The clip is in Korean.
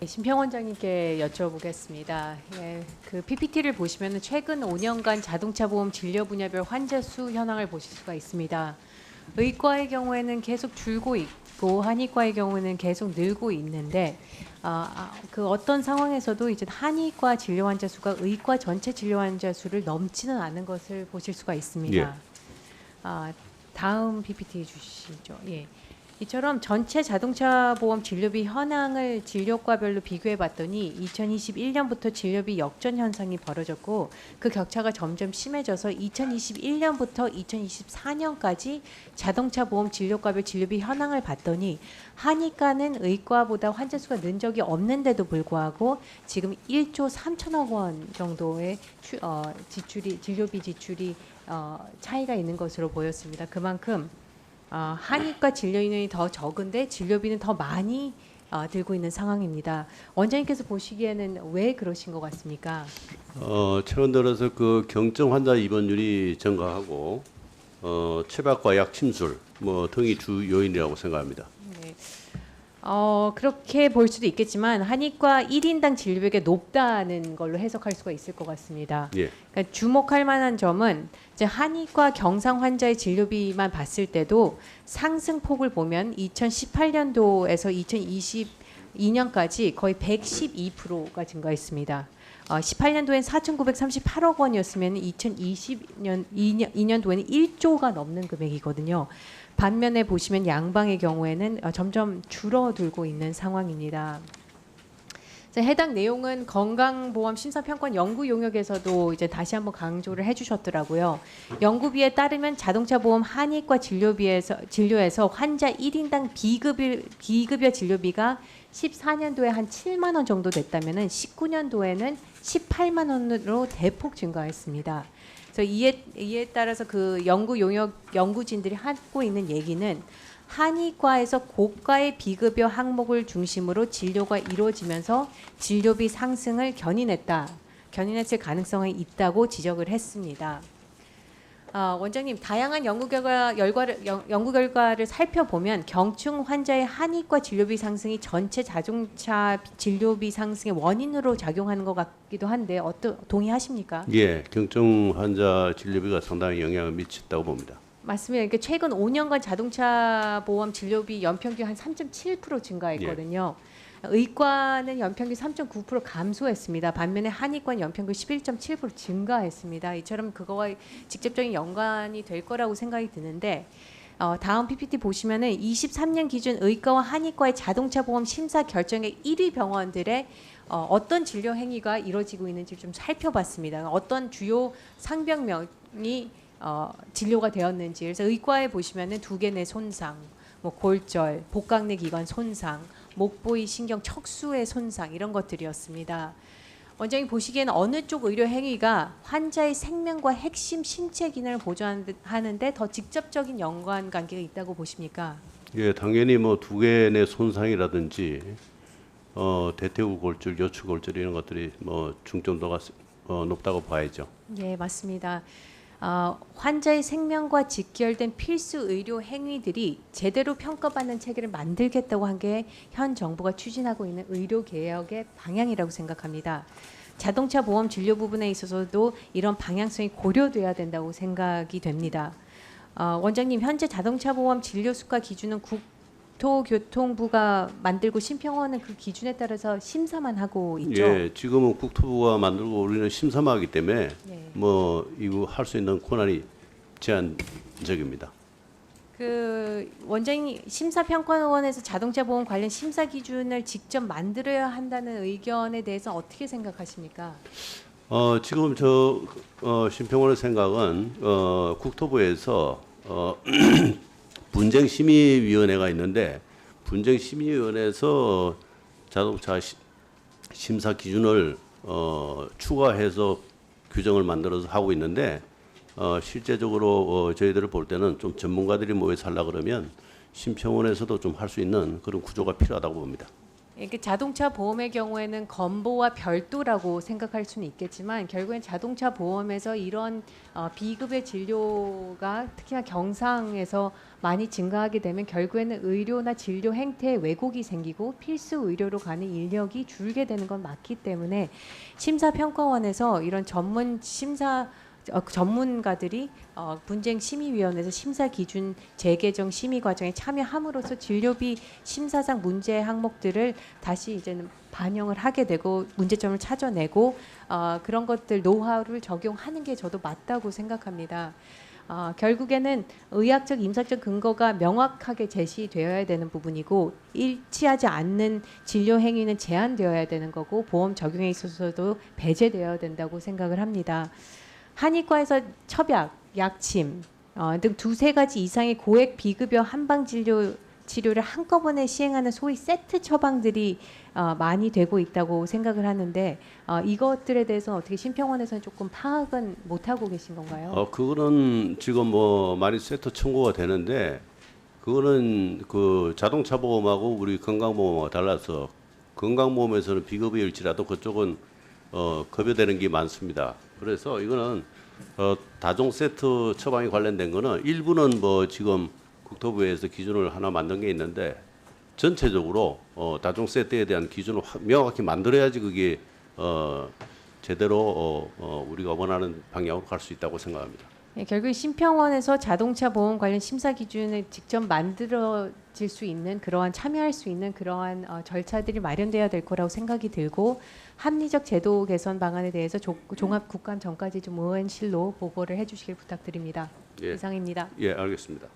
네, 심평 원장님께 여쭤보겠습니다. 예, 그 PPT를 보시면 최근 5년간 자동차 보험 진료 분야별 환자 수 현황을 보실 수가 있습니다. 의과의 경우에는 계속 줄고 있고 한의과의 경우에는 계속 늘고 있는데 아, 아, 그 어떤 상황에서도 이제 한의과 진료 환자 수가 의과 전체 진료 환자 수를 넘지는 않은 것을 보실 수가 있습니다. 예. 아, 다음 PPT 주시죠. 예. 이처럼 전체 자동차 보험 진료비 현황을 진료과별로 비교해 봤더니 2021년부터 진료비 역전 현상이 벌어졌고 그 격차가 점점 심해져서 2021년부터 2024년까지 자동차 보험 진료과별 진료비 현황을 봤더니 한의과는 의과보다 환자 수가 는 적이 없는데도 불구하고 지금 1조 3천억 원 정도의 추, 어, 지출이 진료비 지출이 어, 차이가 있는 것으로 보였습니다. 그만큼 어, 한의과 진료 인원이 더 적은데 진료비는 더 많이 어, 들고 있는 상황입니다. 원장님께서 보시기에는 왜 그러신 것 같습니까? 어, 최근 들어서 그 경증 환자 입원율이 증가하고 어, 체박과 약 침술 뭐 등이 주 요인이라고 생각합니다. 네. 어, 그렇게 볼 수도 있겠지만 한의과 1인당 진료비가 높다는 걸로 해석할 수가 있을 것 같습니다. 예. 그러니까 주목할 만한 점은 이제 한의과 경상 환자의 진료비만 봤을 때도 상승폭을 보면 2018년도에서 2022년까지 거의 112%가 증가했습니다. 어, 18년도엔 4,938억 원이었으면 2020년 2년, 2년도에는 1조가 넘는 금액이거든요. 반면에 보시면 양방의 경우에는 어, 점점 줄어들고 있는 상황입니다. 자, 해당 내용은 건강보험 심사평가 연구 용역에서도 이제 다시 한번 강조를 해주셨더라고요. 연구비에 따르면 자동차 보험 한의과 진료비에서 진료에서 환자 1인당 비급여 비급여 진료비가 14년도에 한 7만 원 정도 됐다면은 19년도에는 18만 원으로 대폭 증가했습니다. 그래서 이에 이에 따라서 그 연구 용역 연구진들이 하고 있는 얘기는 한의과에서 고가의 비급여 항목을 중심으로 진료가 이루어지면서 진료비 상승을 견인했다. 견인했을 가능성이 있다고 지적을 했습니다. 아, 원장님 다양한 연구 결과 열과를, 연- 연구 결과를 살펴보면 경증 환자의 한의과 진료비 상승이 전체 자동차 진료비 상승의 원인으로 작용하는 것 같기도 한데 어떠 동의하십니까? 예, 경증 환자 진료비가 상당히 영향을 미쳤다고 봅니다. 맞습니다. 그러니까 최근 5년간 자동차 보험 진료비 연평균 한 3.7% 증가했거든요. 의과는 연평균 3.9% 감소했습니다. 반면에 한의과는 연평균 11.7% 증가했습니다. 이처럼 그거와 직접적인 연관이 될 거라고 생각이 드는데 어, 다음 PPT 보시면은 23년 기준 의과와 한의과의 자동차 보험 심사 결정의 1위 병원들의 어, 어떤 진료 행위가 이루어지고 있는지 좀 살펴봤습니다. 어떤 주요 상병명이 어, 진료가 되었는지 그래서 의과에 보시면은 두개내 손상, 뭐 골절, 복강내 기관 손상, 목보이 신경 척수의 손상 이런 것들이었습니다. 원장님 보시기에는 어느 쪽 의료 행위가 환자의 생명과 핵심 신체 기능을 보존하는데 더 직접적인 연관 관계가 있다고 보십니까? 예, 당연히 뭐 두 개의 손상이라든지 어, 대퇴구 골절, 요추 골절 이런 것들이 뭐 중점도가 어, 높다고 봐야죠. 예, 맞습니다. 어, 환자의 생명과 직결된 필수 의료 행위들이 제대로 평가받는 체계를 만들겠다고 한 게 현 정부가 추진하고 있는 의료 개혁의 방향이라고 생각합니다. 자동차 보험 진료 부분에 있어서도 이런 방향성이 고려돼야 된다고 생각이 됩니다. 어, 원장님 현재 자동차 보험 진료 수가 기준은 국토교통부가 만들고 심평원은 그 기준에 따라서 심사만 하고 있죠. 예, 지금은 국토부가 만들고 우리는 심사만 하기 때문에 네. 뭐 이거 할 수 있는 권한이 제한적입니다. 그 원장님 심사평가원에서 자동차 보험 관련 심사 기준을 직접 만들어야 한다는 의견에 대해서 어떻게 생각하십니까? 어, 지금 저 어, 심평원의 생각은 어, 국토부에서 어, 분쟁 심의위원회가 있는데 분쟁 심의위원회에서 자동차 시, 심사 기준을 어, 추가해서 규정을 만들어서 하고 있는데 어, 실제적으로 어, 저희들을 볼 때는 좀 전문가들이 모여 살라 그러면 심평원에서도 좀 할 수 있는 그런 구조가 필요하다고 봅니다. 이게 자동차 보험의 경우에는 건보와 별도라고 생각할 수는 있겠지만 결국엔 자동차 보험에서 이런 어, 비급여 진료가 특히나 경상에서 많이 증가하게 되면 결국에는 의료나 진료 행태에 왜곡이 생기고 필수 의료로 가는 인력이 줄게 되는 건 맞기 때문에 심사평가원에서 이런 전문 심사 어, 전문가들이 어, 분쟁 심의위원회에서 심사 기준 재개정 심의 과정에 참여함으로써 진료비 심사상 문제 항목들을 다시 이제는 반영을 하게 되고 문제점을 찾아내고 어, 그런 것들 노하우를 적용하는 게 저도 맞다고 생각합니다. 어, 결국에는 의학적 임상적 근거가 명확하게 제시되어야 되는 부분이고 일치하지 않는 진료 행위는 제한되어야 되는 거고 보험 적용에 있어서도 배제되어야 된다고 생각을 합니다. 한의과에서 첩약, 약침 어, 등 두세 가지 이상의 고액 비급여 한방 진료 치료를 한꺼번에 시행하는 소위 세트 처방들이 어, 많이 되고 있다고 생각을 하는데 어, 이것들에 대해서 어떻게 심평원에서는 조금 파악은 못 하고 계신 건가요? 어 그거는 지금 뭐 많이 세트 청구가 되는데 그거는 그 자동차 보험하고 우리 건강보험하고 달라서 건강보험에서는 비급여일지라도 그쪽은 어 급여되는 게 많습니다. 그래서 이거는 어 다종 세트 처방에 관련된 거는 일부는 뭐 지금 국토부에서 기준을 하나 만든 게 있는데 전체적으로 어 다종 세트에 대한 기준을 확 명확히 만들어야지 그게 어 제대로 어, 어 우리가 원하는 방향으로 갈 수 있다고 생각합니다. 네, 결국 심평원에서 자동차 보험 관련 심사 기준을 직접 만들어질 수 있는 그러한 참여할 수 있는 그러한 어, 절차들이 마련돼야 될 거라고 생각이 들고 합리적 제도 개선 방안에 대해서 조- 종합 국감 전까지 좀 의원실로 보고를 해주시길 부탁드립니다. 예. 이상입니다. 예, 알겠습니다.